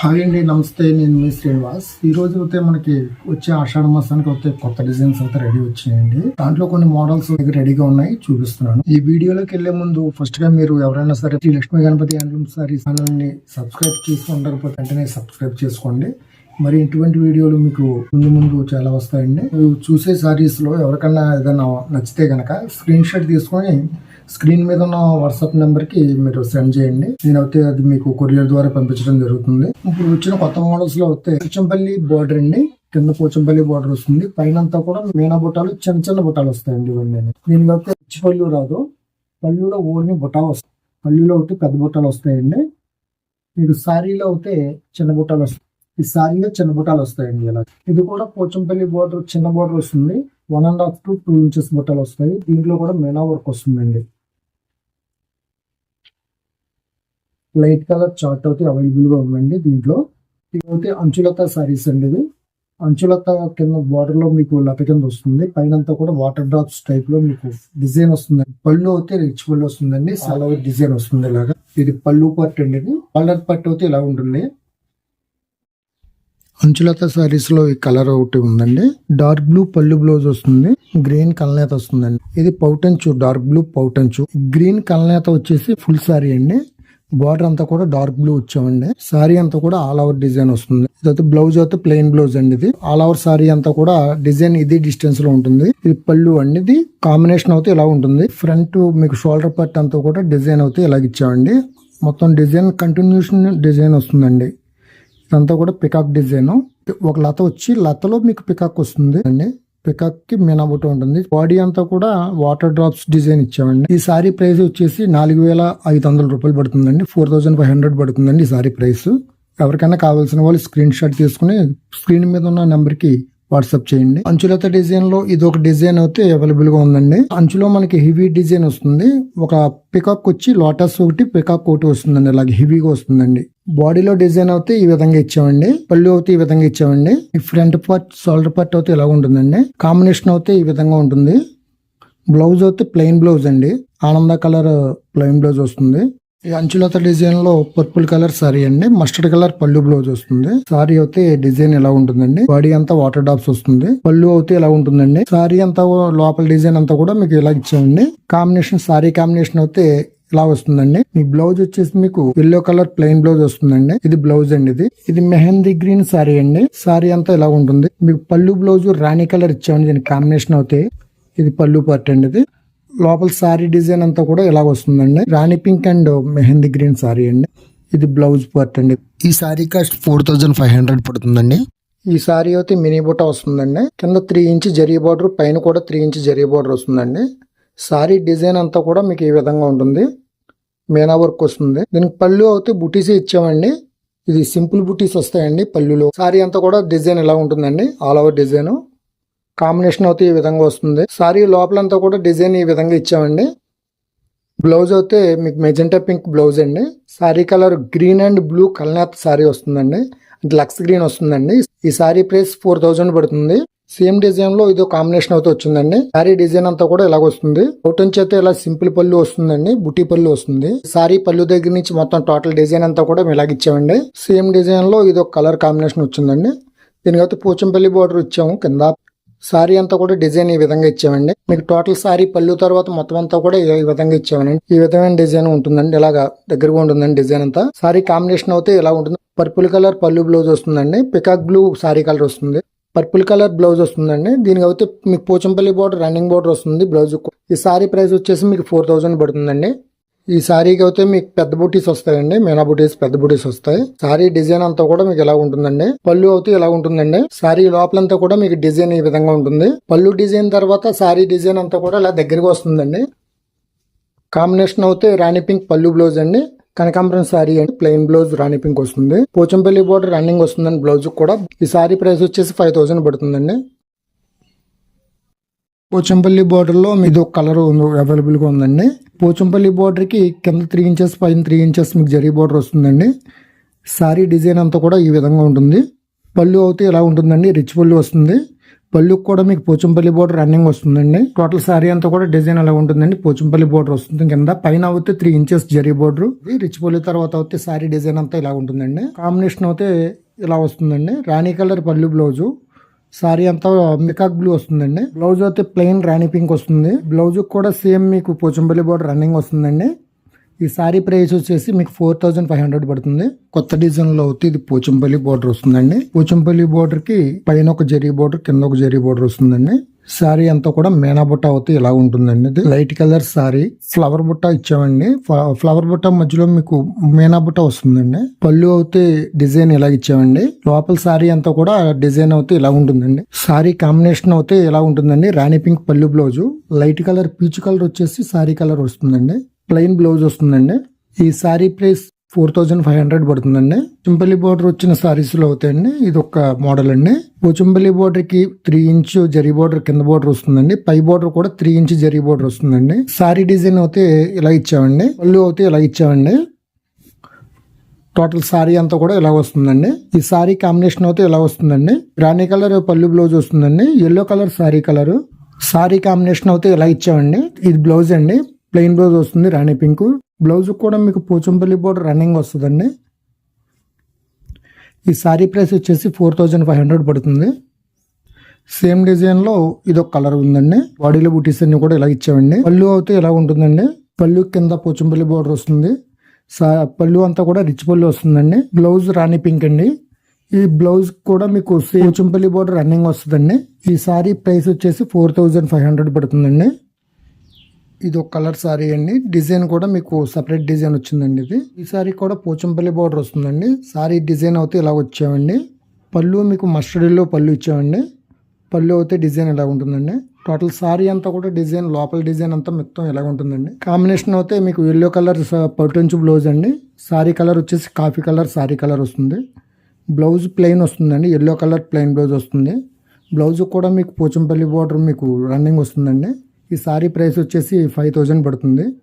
Hi అండి నమస్తే నేను మీ శ్రీనివాస్. ఈ రోజు అయితే మనకి వచ్చే ఆషాఢ మాసానికి అయితే కొత్త డిజైన్స్ అయితే రెడీ వచ్చాయండి. దాంట్లో కొన్ని మోడల్స్ రెడీగా ఉన్నాయి చూపిస్తున్నాను. ఈ వీడియోలోకి వెళ్ళే ముందు ఫస్ట్గా మీరు ఎవరైనా సరే శ్రీ లక్ష్మీ గణపతి హ్యాండ్లూమ్ సారీస్ ఛానల్ని సబ్స్క్రైబ్ చేసి వెంటనే సబ్స్క్రైబ్ చేసుకోండి. మరి ఇటువంటి వీడియోలు మీకు ముందు ముందు చాలా వస్తాయండి. మీరు చూసే సారీస్లో ఎవరికన్నా ఏదైనా నచ్చితే గనక స్క్రీన్ షాట్ తీసుకొని స్క్రీన్ మీద ఉన్న వాట్సాప్ నెంబర్కి మీరు సెండ్ చేయండి. నేనైతే అది మీకు కొరియర్ ద్వారా పంపించడం జరుగుతుంది. ఇప్పుడు వచ్చిన కొత్త మోడల్స్లో వస్తే పోచంపల్లి బోర్డర్ అండి. కింద పోచంపల్లి బోర్డర్ వస్తుంది. పైన అంతా కూడా మీనా బుట్టాలు చిన్న చిన్న బుట్టాలు వస్తాయండి ఇవన్నీ. దీనికి అయితే పిచ్చి పళ్ళు రాదు. పళ్ళులో ఓన్లీ బుట్టాలు వస్తాయి పళ్ళులో అయితే పెద్ద బుట్టాలు వస్తాయండి. మీకు సారీలో అయితే చిన్న బుట్టాలు వస్తాయి. ఈ సారీలో చిన్న బుట్టాలు వస్తాయండి ఇలా. ఇది కూడా పోచంపల్లి బోర్డర్ చిన్న బోర్డర్ వస్తుంది. One and half to two inches బుట్టాలు వస్తాయి. దీంట్లో కూడా మీనా వర్క్ వస్తుందండి. లైట్ కలర్ చార్ట్ అయితే అవైలబుల్గా ఉందండి దీంట్లో. ఇది అయితే అంచులత సారీస్ అండి ఇది. అంచులత కింద వాటర్లో మీకు లత కింద వస్తుంది. పైన కూడా వాటర్ డ్రాప్స్ టైప్లో మీకు డిజైన్ వస్తుంది. పళ్ళు అయితే రిచ్ పళ్ళు వస్తుందండి. చాలా డిజైన్ వస్తుంది ఇలాగా. ఇది పళ్ళు పట్టు అండి ఇది. కాలర్ పట్టు అయితే ఇలా ఉంటుంది. అంచులత సారీస్లో ఈ కలర్ ఒకటి ఉందండి. డార్క్ బ్లూ పళ్ళు బ్లౌజ్ వస్తుంది. గ్రీన్ కలనేత వస్తుందండి. ఇది పౌటంచు డార్క్ బ్లూ పౌటంచు గ్రీన్ కలనేత వచ్చేసి ఫుల్ సారీ అండి. బార్డర్ అంతా కూడా డార్క్ బ్లూ వచ్చామండి. సారీ అంతా కూడా ఆల్ ఓవర్ డిజైన్ వస్తుంది. ఇదైతే బ్లౌజ్ అయితే ప్లెయిన్ బ్లౌజ్ అండి ఇది. ఆల్ ఓవర్ సారీ అంతా కూడా డిజైన్ ఇది డిస్టెన్స్లో ఉంటుంది. ఇది పళ్ళు అండి ఇది. కాంబినేషన్ అయితే ఇలా ఉంటుంది. ఫ్రంట్ మీకు షోల్డర్ పార్ట్ అంతా కూడా డిజైన్ అయితే ఇలాగ ఇచ్చామండి. మొత్తం డిజైన్ కంటిన్యూషన్ డిజైన్ వస్తుందండి. ఇదంతా కూడా పికాక్ డిజైన్. ఒక లత వచ్చి లతలో మీకు పికాక్ వస్తుంది అండి. పికప్కి మీనాబుట్ట ఉంటుంది. బాడీ అంతా కూడా వాటర్ డ్రాప్స్ డిజైన్ ఇచ్చామండి. ఈ సారీ ప్రైస్ వచ్చేసి నాలుగు వేల ఐదు వందల రూపాయలు పడుతుందండి. ఫోర్ థౌసండ్ ఫైవ్ హండ్రెడ్ పడుతుందండి ఈ సారీ ప్రైస్. ఎవరికైనా కావాల్సిన వాళ్ళు స్క్రీన్ షాట్ తీసుకుని స్క్రీన్ మీద ఉన్న నెంబర్కి వాట్సాప్ చేయండి. అంచులత డిజైన్లో ఇది ఒక డిజైన్ అయితే అవైలబుల్గా ఉందండి. అంచులో మనకి హెవీ డిజైన్ వస్తుంది. ఒక పికాక్ వచ్చి లోటస్ ఒకటి పికాక్ ఒకటి వస్తుందండి. అలాగే హెవీగా వస్తుందండి. బాడీలో డిజైన్ అయితే ఈ విధంగా ఇచ్చామండి. పళ్ళు అయితే ఈ విధంగా ఇచ్చామండి. ఈ ఫ్రంట్ పార్ట్ షోల్డర్ పార్ట్ అయితే ఇలా ఉంటుందండి. కాంబినేషన్ అయితే ఈ విధంగా ఉంటుంది. బ్లౌజ్ అయితే ప్లెయిన్ బ్లౌజ్ అండి. ఆనంద కలర్ ప్లెయిన్ బ్లౌజ్ వస్తుంది. ఈ అంచులత డిజైన్లో పర్పుల్ కలర్ సారీ అండి. మస్టర్డ్ కలర్ పళ్ళు బ్లౌజ్ వస్తుంది. సారీ అయితే డిజైన్ ఎలా ఉంటుందండి? బాడీ అంతా వాటర్ డాప్స్ వస్తుంది. పళ్ళు అయితే ఎలా ఉంటుందండి? సారీ అంతా లోపల డిజైన్ అంతా కూడా మీకు ఇలా ఇచ్చామండి. కాంబినేషన్ సారీ కాంబినేషన్ అయితే ఇలా వస్తుందండి. మీ బ్లౌజ్ వచ్చేసి మీకు ఎల్లో కలర్ ప్లెయిన్ బ్లౌజ్ వస్తుందండి. ఇది బ్లౌజ్ అండి ఇది. ఇది మెహందీ గ్రీన్ సారీ అండి. సారీ అంతా ఇలా ఉంటుంది? మీకు పళ్ళు బ్లౌజ్ రాణి కలర్ ఇచ్చామండి. దీనికి కాంబినేషన్ అవుతాయి ఇది పళ్ళు పార్ట్ అండి ఇది. లోపల సారీ డిజైన్ అంతా కూడా ఇలా వస్తుందండి. Rani pink and mehndi green saree అండి. ఇది బ్లౌజ్ పార్ట్ అండి. ఈ saree cost four thousand five hundred పడుతుందండి. ఈ సారీ అయితే మినీ బుట్ట వస్తుందండి. కింద త్రీ ఇంచ్ జరీ బార్డర్ పైన కూడా త్రీ ఇంచ్ జరీ బార్డర్ వస్తుందండి. సారీ డిజైన్ అంతా కూడా మీకు ఈ విధంగా ఉంటుంది. మీనా వర్క్ వస్తుంది. దీనికి పళ్ళు అయితే బుటీస్ ఇచ్చామండి. ఇది సింపుల్ బుటీస్ వస్తాయండి పళ్ళులో. సారీ అంతా కూడా డిజైన్ ఇలా ఉంటుందండి. All over design. కాంబినేషన్ అయితే ఈ విధంగా వస్తుంది. సారీ లోపలంతా కూడా డిజైన్ ఈ విధంగా ఇచ్చామండి. బ్లౌజ్ అయితే మీకు మెజెంటా పింక్ బ్లౌజ్ అండి. Saree colour green and blue కల్నాథ్ sorry వస్తుందండి. అంటే లక్స్ గ్రీన్ వస్తుందండి. ఈ సారీ ప్రైస్ ఫోర్ థౌజండ్ పడుతుంది. సేమ్ డిజైన్లో ఇదో కాంబినేషన్ అయితే వచ్చిందండి. సారీ డిజైన్ అంతా కూడా ఇలాగ వస్తుంది. నుంచి అయితే ఇలా సింపుల్ పళ్ళు వస్తుందండి. బుటీ పళ్ళు వస్తుంది. సారీ పళ్ళు దగ్గర నుంచి మొత్తం టోటల్ డిజైన్ అంతా కూడా మేము ఇలాగ ఇచ్చామండి. సేమ్ డిజైన్లో ఇదో కలర్ కాంబినేషన్ వచ్చిందండి. దీనికైతే పోచంపల్లి బార్డర్ ఇచ్చాము. కింద సారీ అంతా కూడా డిజైన్ ఈ విధంగా ఇచ్చామండి. మీకు టోటల్ సారీ పళ్ళు తర్వాత మొత్తం అంతా కూడా ఈ విధంగా ఇచ్చామండి. ఈ విధమైన డిజైన్ ఉంటుందండి. ఇలాగా దగ్గరగా ఉంటుందండి డిజైన్ అంతా. సారీ కాంబినేషన్ అయితే ఇలా ఉంటుంది. పర్పుల్ కలర్ పళ్ళు బ్లౌజ్ వస్తుందండి. పికాక్ బ్లూ సారీ కలర్ వస్తుంది. పర్పుల్ కలర్ బ్లౌజ్ వస్తుందండి. దీనికి అయితే మీకు పోచంపల్లి బోర్డర్ రన్నింగ్ బోర్డర్ వస్తుంది బ్లౌజ్ ఈ సారీ ప్రైస్ వచ్చేసి మీకు ఫోర్ థౌసండ్ పడుతుందండి. ఈ శారీకి అయితే మీకు పెద్ద బుటీస్ వస్తాయండి మీనా బుటీస్ పెద్ద బుటీస్ వస్తాయి. శారీ డిజైన్ అంతా కూడా మీకు ఇలా ఉంటుందండి? పళ్ళు అయితే ఇలా ఉంటుందండి? శారీ లోపలంతా కూడా మీకు డిజైన్ ఈ విధంగా ఉంటుంది. పళ్ళు డిజైన్ తర్వాత శారీ డిజైన్ అంతా కూడా ఇలా దగ్గరికి వస్తుందండి. కాంబినేషన్ అయితే రాణి పింక్ పళ్ళు బ్లౌజ్ అండి. కనకాంబరం శారీ అండి ప్లెయిన్ బ్లౌజ్ రాణి పింక్ వస్తుంది. పోచంపల్లి బోర్డర్ రన్నింగ్ వస్తుందండి బ్లౌజ్ కూడా. ఈ శారీ ప్రైస్ వచ్చేసి ఫైవ్ థౌసండ్ పడుతుందండి. పోచంపల్లి border లో మీది ఒక కలర్ అవైలబుల్గా ఉందండి. పోచంపల్లి border కి కింద త్రీ ఇంచెస్ పైన త్రీ ఇంచెస్ మీకు జరీ బార్డర్ వస్తుందండి. సారీ డిజైన్ అంతా కూడా ఈ విధంగా ఉంటుంది. పళ్ళు అయితే ఇలా ఉంటుందండి రిచ్ పళ్ళు వస్తుంది. పళ్ళుకి కూడా మీకు పోచంపల్లి బోర్డర్ రన్నింగ్ వస్తుందండి. టోటల్ సారీ అంతా కూడా డిజైన్ అలా ఉంటుందండి పోచంపల్లి బోర్డర్ వస్తుంది కింద. పైన అవుతే three inches zari border rich పళ్ళు తర్వాత అయితే సారీ డిజైన్ అంతా ఇలా ఉంటుందండి. కాంబినేషన్ అయితే ఇలా వస్తుందండి. రాణి కలర్ పళ్ళు బ్లౌజు సారీ అంతా మికాక్ బ్లూ వస్తుందండి. బ్లౌజ్ అయితే ప్లెయిన్ రాణి పింక్ వస్తుంది. బ్లౌజ్ కూడా సేమ్ మీకు పోచంపల్లి బోర్డర్ రన్నింగ్ వస్తుందండి. ఈ సారీ ప్రైస్ వచ్చేసి మీకు ఫోర్ థౌజండ్ ఫైవ్ హండ్రెడ్ పడుతుంది. కొత్త డిజైన్లో అయితే ఇది పోచంపల్లి బోర్డర్ వస్తుందండి. పోచంపల్లి బోర్డర్కి పైన ఒక జరీ బోర్డర్ కింద ఒక జరీ బోర్డర్ వస్తుందండి. సారీ అంతా కూడా మేనా బుట్ట అవుతే ఇలా ఉంటుందండి ఇది. Light colour sorry. ఫ్లవర్ బుట్ట ఇచ్చామండి. ఫ్లవర్ బుట్ట మధ్యలో మీకు మేనా బుట్ట వస్తుందండి. పళ్ళు అయితే డిజైన్ ఇలా ఇచ్చామండి. లోపల శారీ అంతా కూడా డిజైన్ అయితే ఇలా ఉంటుందండి. సారీ కాంబినేషన్ అయితే ఇలా ఉంటుందండి. రాణి పింక్ పళ్ళు blouse light colour peach colour వచ్చేసి శారీ కలర్ వస్తుందండి. ప్లెయిన్ బ్లౌజ్ వస్తుందండి. ఈ saree price four thousand five hundred పడుతుందండి. చింపల్లి బోర్డర్ వచ్చిన సారీస్లో అవుతాయండి. ఇది ఒక మోడల్ అండి. పోచంపల్లి బోర్డర్కి త్రీ ఇంచ్ జరీ బోర్డర్ కింద బోర్డర్ వస్తుందండి. పై బోర్డర్ కూడా త్రీ ఇంచ్ జరీ బోర్డర్ వస్తుందండి. సారీ డిజైన్ అయితే ఇలా ఇచ్చామండి. పళ్ళు అయితే ఇలా ఇచ్చామండి. టోటల్ సారీ అంతా కూడా ఇలా వస్తుందండి. ఈ సారీ కాంబినేషన్ అయితే ఇలా వస్తుందండి. రాణి కలర్ పళ్ళు బ్లౌజ్ వస్తుందండి. Yellow colour saree colour. Saree combination అయితే ఇలా ఇచ్చామండి. ఇది బ్లౌజ్ అండి. ప్లెయిన్ బ్లౌజ్ వస్తుంది రాణి పింక్. బ్లౌజ్ కూడా మీకు పోచంపల్లి బోర్డర్ రన్నింగ్ వస్తుందండి. ఈ శారీ ప్రైస్ వచ్చేసి ఫోర్ థౌజండ్ ఫైవ్ హండ్రెడ్ పడుతుంది. సేమ్ డిజైన్లో ఇదొక కలర్ ఉందండి. బాడీలో బుటీస్ అన్ని కూడా ఇలా ఇచ్చామండి. పళ్ళు అయితే ఇలా ఉంటుందండి? పళ్ళు కింద పోచంపల్లి బోర్డర్ వస్తుంది. సా- పళ్ళు అంతా కూడా రిచ్ పళ్ళు వస్తుందండి. బ్లౌజ్ రాణి పింక్ అండి. ఈ బ్లౌజ్ కూడా మీకు సేమ్ పోచంపల్లి బోర్డర్ రన్నింగ్ వస్తుందండి. ఈ సారీ ప్రైస్ వచ్చేసి ఫోర్ థౌజండ్ ఫైవ్ హండ్రెడ్ పడుతుందండి. ఇది ఒక కలర్ సారీ అండి. డిజైన్ కూడా మీకు సపరేట్ డిజైన్ వచ్చిందండి ఇది. ఈ సారీ కూడా పోచంపల్లి బార్డర్ వస్తుందండి. సారీ డిజైన్ అయితే ఇలా వచ్చామండి. పళ్ళు మీకు మస్టర్డ్లో పళ్ళు ఇచ్చామండి. పళ్ళు అయితే డిజైన్ ఇలా ఉంటుందండి. టోటల్ సారీ అంతా కూడా డిజైన్ లోపల డిజైన్ అంతా మొత్తం ఇలా ఉంటుందండి. కాంబినేషన్ అయితే మీకు ఎల్లో కలర్ పట్టుంచు బ్లౌజ్ అండి. సారీ కలర్ వచ్చేసి కాఫీ కలర్ సారీ కలర్ వస్తుంది. బ్లౌజ్ ప్లెయిన్ వస్తుందండి. ఎల్లో కలర్ ప్లెయిన్ బ్లౌజ్ వస్తుంది. బ్లౌజ్ కూడా మీకు పోచంపల్లి బార్డర్ మీకు రన్నింగ్ వస్తుందండి. ఈ సారీ ప్రైస్ వచ్చేసి ఫైవ్ థౌజండ్ పడుతుంది.